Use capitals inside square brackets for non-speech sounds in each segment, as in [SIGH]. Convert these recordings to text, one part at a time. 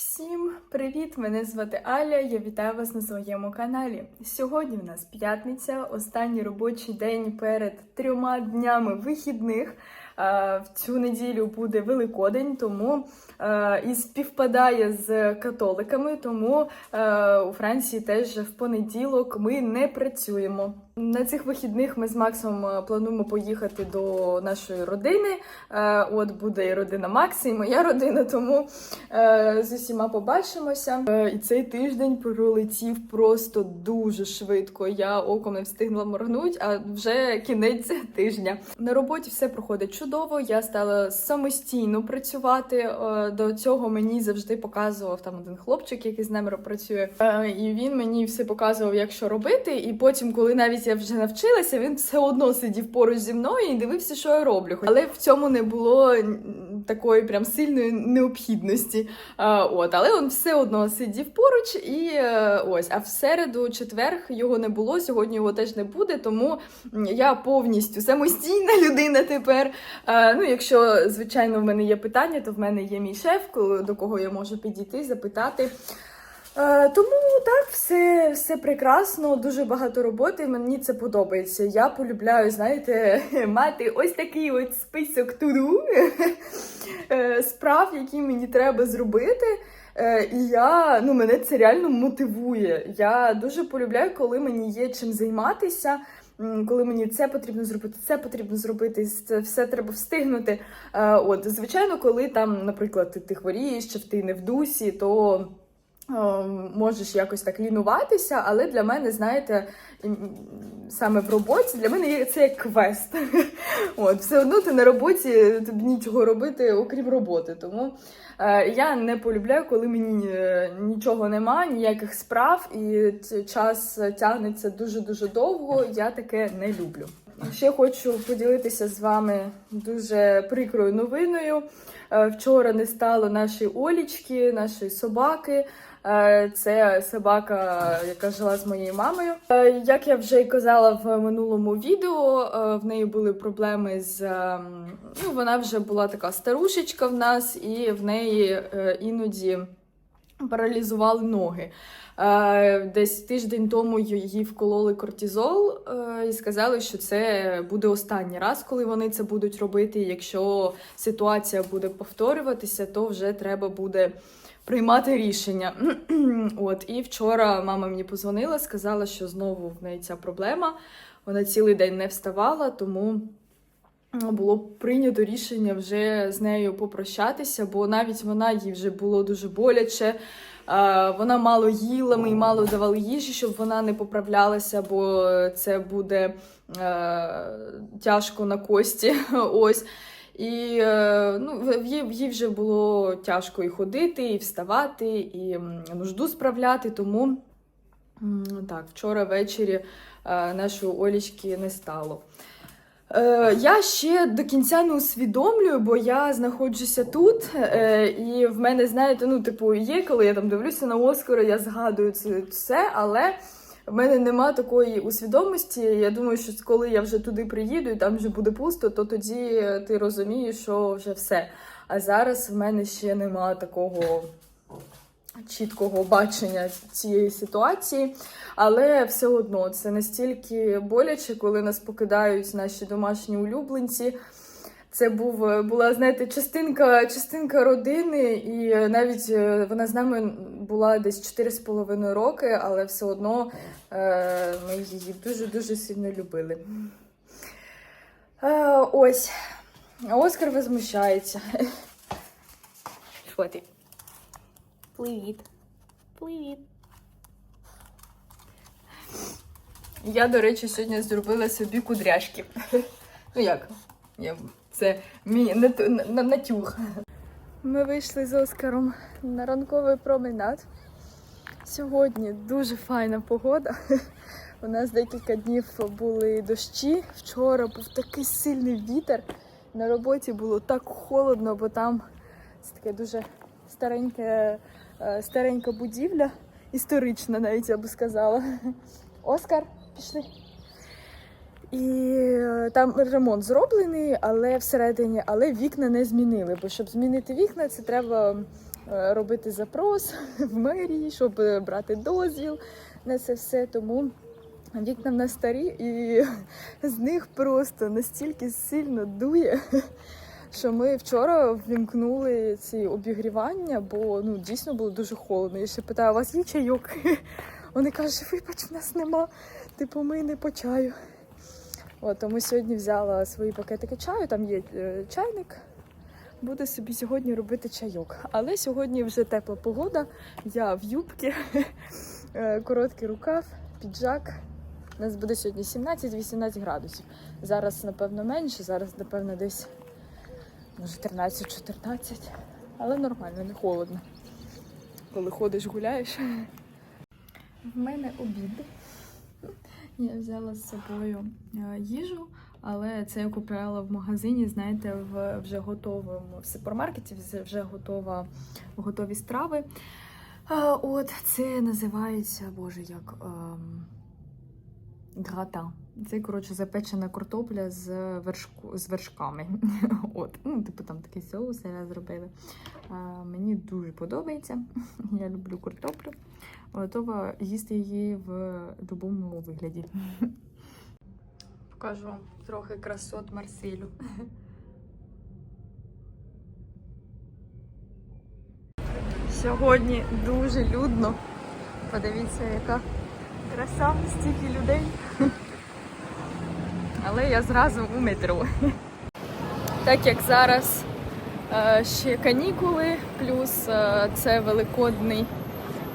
Всім привіт! Мене звати Аля. Я вітаю вас на своєму каналі. Сьогодні в нас п'ятниця, останній робочий день перед трьома днями вихідних. В цю неділю буде Великодень, тому і співпадає з католиками, тому у Франції теж в понеділок ми не працюємо. На цих вихідних ми з Максом е, плануємо поїхати до нашої родини. Е, От буде і родина Макса, і моя родина, тому е, з усіма побачимося. І цей тиждень пролетів просто дуже швидко. Я оком не встигла моргнути, а вже кінець тижня. На роботі все проходить чудово. Я стала самостійно працювати. До цього мені завжди показував там один хлопчик, який з нами працює. І він мені все показував, як що робити. І потім, коли навіть я вже навчилася, він все одно сидів поруч зі мною і дивився, що я роблю. Але в цьому не було такої прям сильної необхідності. А, от, але він все одно сидів поруч, і е, ось. А в середу, четверг його не було. Сьогодні його теж не буде. Тому я повністю самостійна [LAUGHS] людина тепер. А, ну, якщо звичайно в мене є питання, то в мене є мій шеф, до кого я можу підійти, запитати. Е, Тому так, все, все прекрасно, дуже багато роботи. Мені це подобається. Я полюбляю, знаєте, [LAUGHS] мати ось такий от список туду [LAUGHS] е, справ, які мені треба зробити. Е, І я ну мене це реально мотивує. Я дуже полюбляю, коли мені є чим займатися. Коли мені це потрібно зробити, це потрібно зробити, це все треба встигнути. От, звичайно, коли там, наприклад, ти, хворієш чи ти не в дусі, то можеш якось так лінуватися, але для мене, знаєте, саме в роботі для мене це як квест. [LAUGHS] От, все одно ти на роботі тобі нічого робити, окрім роботи. Тому е, я не полюбляю, коли мені е, нічого нема, ніяких справ, і час тягнеться дуже-дуже довго. Я таке не люблю. Ще хочу поділитися з вами дуже прикрою новиною. Е, Вчора не стало нашої Олічки, нашої собаки. Е, Це собака, яка жила з моєю мамою. Е, Як я вже й казала в минулому відео, е, в неї були проблеми з ем, ну, вона вже була така старушечка в нас, і в неї іноді паралізували ноги. Десь тиждень тому їй вкололи кортизол і сказали, що це буде останній раз, коли вони це будуть робити. Якщо ситуація буде повторюватися, то вже треба буде приймати рішення. [CLEARS THROAT] От і вчора мама мені позвонила, сказала, що знову в неї ця проблема. Вона цілий день не вставала, тому було прийнято рішення вже з нею попрощатися, бо навіть вона їй вже було дуже боляче. Вона мало їла, ми мало давали їжі, щоб вона не поправлялася, бо це буде е, тяжко на кості. [LAUGHS] Ось. І е, ну, їй, вже було тяжко і ходити, і вставати, і нужду справляти. Тому так, вчора ввечері е, нашої Олічки не стало. Е, я ще до кінця не усвідомлюю, бо я знаходжуся тут, і в мене, знаєте, ну, типу, є, коли я там дивлюся на Оскара, я згадую це все, але в мене нема такої усвідомості. Я думаю, що коли я вже туди приїду і там вже буде пусто, то тоді ти розумієш, що вже все. А зараз в мене ще нема такого чіткого бачення цієї ситуації, але все одно це настільки боляче, коли нас покидають наші домашні улюбленці. Це був була, знаєте, частинка, частинка родини, і навіть е, вона з нами була десь 4,5 роки, але все одно е, ми її дуже-дуже сильно любили. Е, ось. Оскар возмущається. Що ти? Привіт. Привіт. Я, до речі, сьогодні зробила собі кудряшки. Ну як? Я... Це мій нат... на- натюг. Ми вийшли з Оскаром на ранковий променад. Сьогодні дуже файна погода. У нас декілька днів були дощі. Вчора був такий сильний вітер. На роботі було так холодно, бо там це таке дуже стареньке, е, старенька будівля, історична, навіть я би сказала. Оскар, пішли. І е, там ремонт зроблений, але всередині, але вікна не змінили. Бо щоб змінити вікна, це треба е, робити запрос [LAUGHS] в мерії, щоб е, брати дозвіл на це все. Тому вікна в нас старі, і [LAUGHS] з них просто настільки сильно дує. [LAUGHS] Що ми вчора ввімкнули ці обігрівання, бо ну дійсно було дуже холодно. Я ще питаю, у вас є чайок? Вони кажуть, вибач, в нас нема. Типу, ми не по чаю. От, тому сьогодні взяла свої пакетики чаю, там є е, чайник. Буду собі сьогодні робити чайок. Але сьогодні вже тепла погода. Я в юбці, [LAUGHS] е, короткий рукав, піджак. У нас буде сьогодні 17-18 градусів. Зараз, напевно, менше, зараз, напевно, десь може 13-14. Але нормально, не холодно. Коли ходиш, гуляєш. [LAUGHS] В мене обід. Я взяла з собою е, їжу, але це я купувала в магазині, знаєте, в вже готовому в супермаркеті, вже- готова, готові страви. От це називається, боже, як ем, грата. Це, коротше, запечена картопля з, вершку, з вершками. [LAUGHS] От, ну, типу там такий соус я зробили. А, мені дуже подобається. [LAUGHS] Я люблю картоплю. Готова їсти її в будь-якому вигляді. [LAUGHS] Покажу вам трохи красот Марсилю. Сьогодні дуже людно. Подивіться, яка краса, стільки людей. Але я зразу у метро. Так як зараз е, ще канікули, плюс е, це великодний,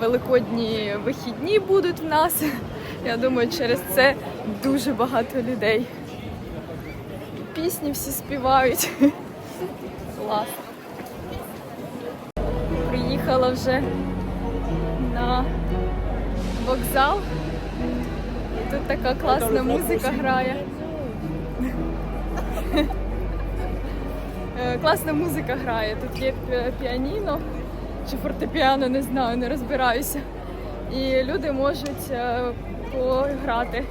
великодні вихідні будуть в нас. [LAUGHS] Я думаю, через це дуже багато людей. Пісні всі співають. [LAUGHS] Класно. Приїхала вже на вокзал. І тут така класна музика грає. Класна музика грає. Тут є піаніно чи фортепіано, не знаю, не розбираюся. І люди можуть е, пограти,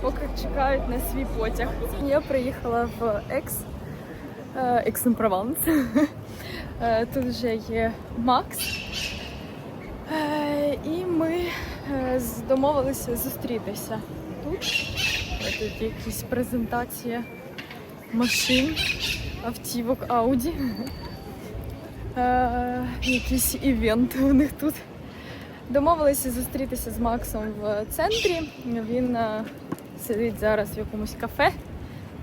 поки чекають на свій потяг. Я приїхала в Екс, е, Екс-Прованс. [LAUGHS] Е, Тут вже є Макс. Е, І ми е, домовилися зустрітися тут. Е, Тут якісь презентація машин, автівок Audi. Е, Якийсь івент у них тут. Домовилися зустрітися з Максом в центрі. Він е, сидить зараз в якомусь кафе,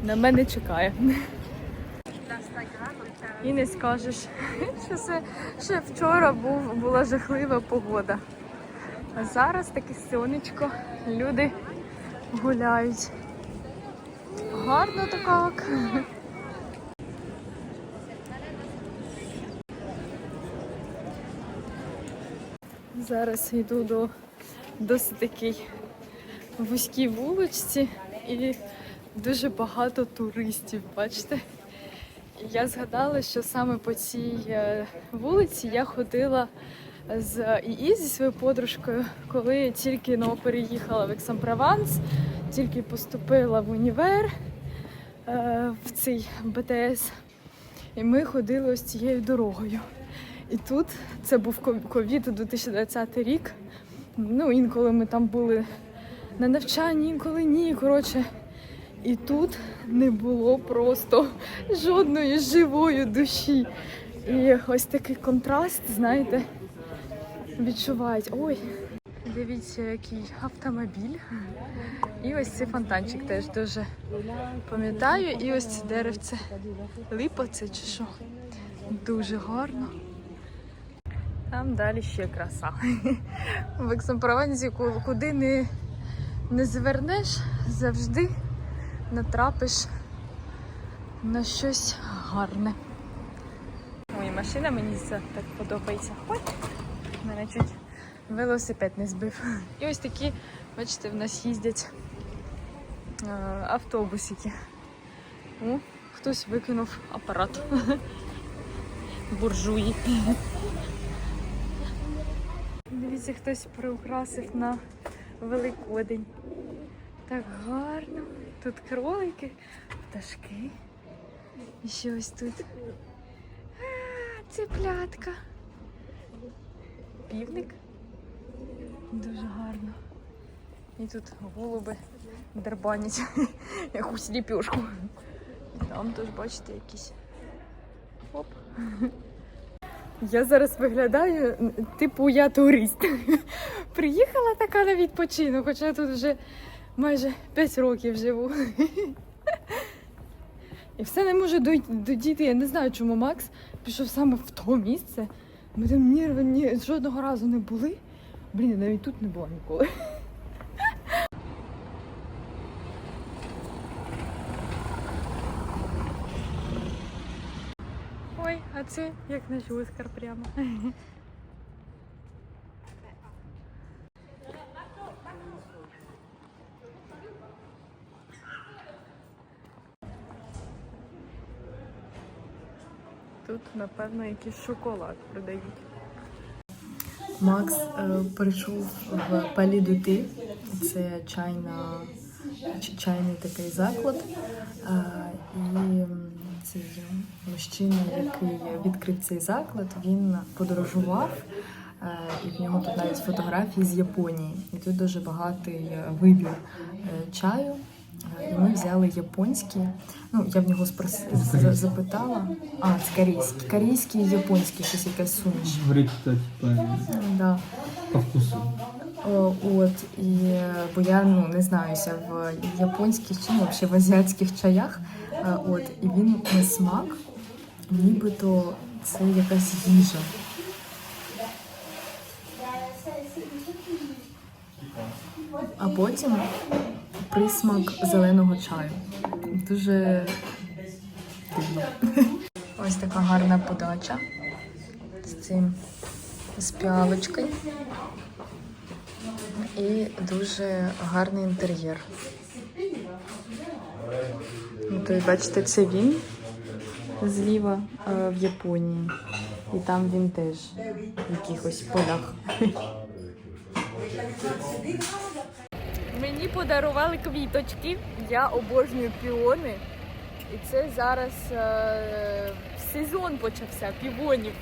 на мене чекає. І не скажеш, [LAUGHS] що це ще вчора був, була жахлива погода. А зараз таке сонечко, люди гуляють. Гарно так. Зараз йду до досить такій вузькій вуличці і дуже багато туристів, бачите? Я згадала, що саме по цій е, вулиці я ходила з ІІ зі своєю подружкою, коли тільки ну, переїхала в Екс-Прованс, тільки поступила в універ е, в цей БТС. І ми ходили ось цією дорогою. І тут це був ковід 2020 рік. Ну, інколи ми там були на навчанні, інколи ні. Коротше, і тут не було просто жодної живої душі. І ось такий контраст, знаєте, відчувають. Ой, дивіться, який автомобіль. І ось цей фонтанчик теж дуже пам'ятаю. І ось це деревце. Липа це чи що? Дуже гарно. Там далі ще краса. В Ексампровензі куди не, не звернеш, завжди натрапиш на щось гарне. Ой, машина мені це так подобається. Ой, мене чуть велосипед не збив. І ось такі, бачите, в нас їздять е, автобусики. О, хтось викинув апарат. Буржуї. Дивіться, хтось приукрасив на Великодень. Так гарно. Тут кролики, пташки. І ще ось тут. А, цеплятка. півник. Дуже гарно. І тут голуби дербанять [LAUGHS] якусь ліпешку. Там теж, бачите, якісь. Оп. Я зараз виглядаю, типу, я турист. [LAUGHS] Приїхала така на відпочинок, хоча я тут вже майже 5 років живу. [LAUGHS] І все не можу додіти. Я не знаю, чому Макс пішов саме в то місце. Ми там ні, ні жодного разу не були. Блін, навіть тут не була ніколи. Ой, а це як наш Оскар прямо. Тут, напевно, якийсь шоколад продають. Макс е, прийшов в Палідути. Це чайна, чайний такий заклад. Е, і цей мужчина, який відкрив цей заклад, він подорожував. е, І в нього тут навіть фотографії з Японії. І тут дуже багатий вибір чаю. Е, І ми взяли японський. Ну, я в нього спрос... запитала. А, це корейський. Корейський і японський, щось якась суміш. Типа Да. по вкусу. О, От і е, бо я ну не знаюся в японських чи ну, взагалі в азіатських чаях. Е, От і він на смак, нібито це якась їжа. А потім присмак зеленого чаю. Дуже дивно. Ось така гарна подача з цим з піалочкою. І дуже гарний інтер'єр. Бачите, це він зліва е, в Японії. І там він теж в якихось полях. Подарували квіточки. Я обожнюю піони. І це зараз е, сезон почався півонів.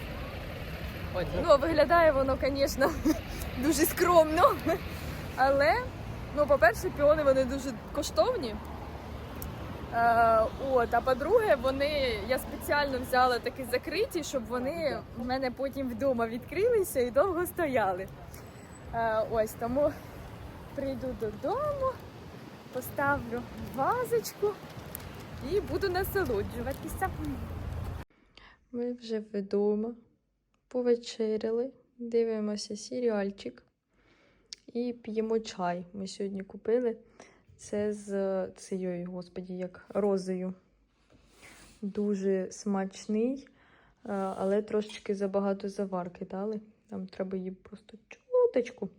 От. Ну, виглядає воно, звісно, [LAUGHS] дуже скромно. Але, ну, по-перше, піони вони дуже коштовні. Е, от, а по-друге, вони я спеціально взяла такі закриті, щоб вони в мене потім вдома відкрилися і довго стояли. Е, ось тому прийду додому, поставлю вазочку і буду насолоджуватися. Ми вже вдома повечеряли, дивимося серіальчик і п'ємо чай. Ми сьогодні купили. Це з цією, господі, як розою. Дуже смачний, е, але трошечки забагато заварки дали. Там треба її просто чуточку.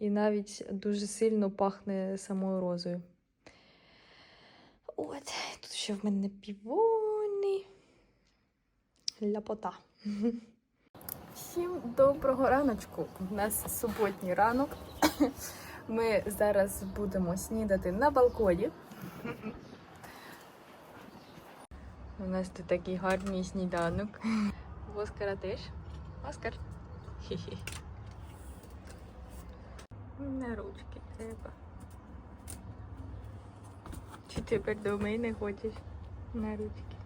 І навіть дуже сильно пахне самою розою. От, тут ще в мене півони. Ляпота. Всім доброго раночку. У нас суботній ранок. Ми зараз будемо снідати на балконі. У нас тут такий гарний сніданок. В Оскара теж. Оскар. Хі-хі. На ручки треба. Чи тепер до мене хочеш? На ручки.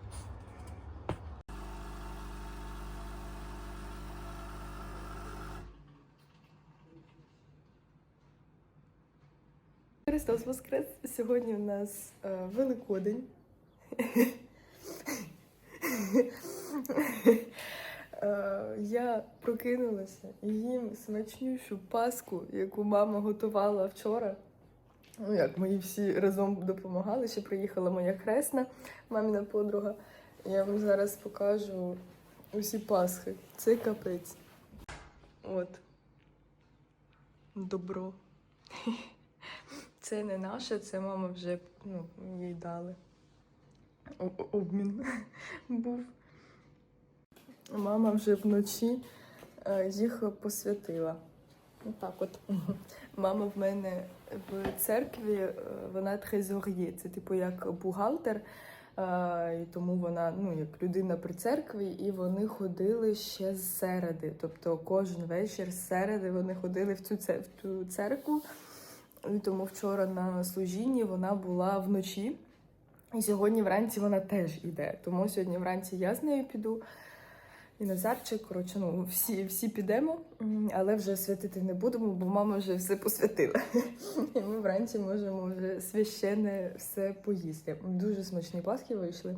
Христос Воскрес! Сьогодні у нас е, Великодень. Е, я прокинулася їм смачнющу паску, яку мама готувала вчора. Ну, як ми їй всі разом допомагали, ще приїхала моя хресна, маміна подруга. Я вам зараз покажу усі пасхи. Це капець. От. Добро. Це не наше, це мама вже ну, їй дали. Обмін [LAUGHS] був. Мама вже вночі е, їх посвятила. Отак от. [LAUGHS] Мама в мене в церкві, е, вона трезор'є, це типу як бухгалтер. Е, і тому вона ну як людина при церкві, і вони ходили ще з середи. Тобто кожен вечір з середи вони ходили в цю в цю церкву. І тому вчора на служінні вона була вночі. І сьогодні вранці вона теж іде. Тому сьогодні вранці я з нею піду. І Назарчик, коротше, ну всі, всі підемо, але вже святити не будемо, бо мама вже все посвятила. І ми вранці можемо вже священне все поїсти. Дуже смачні паски вийшли.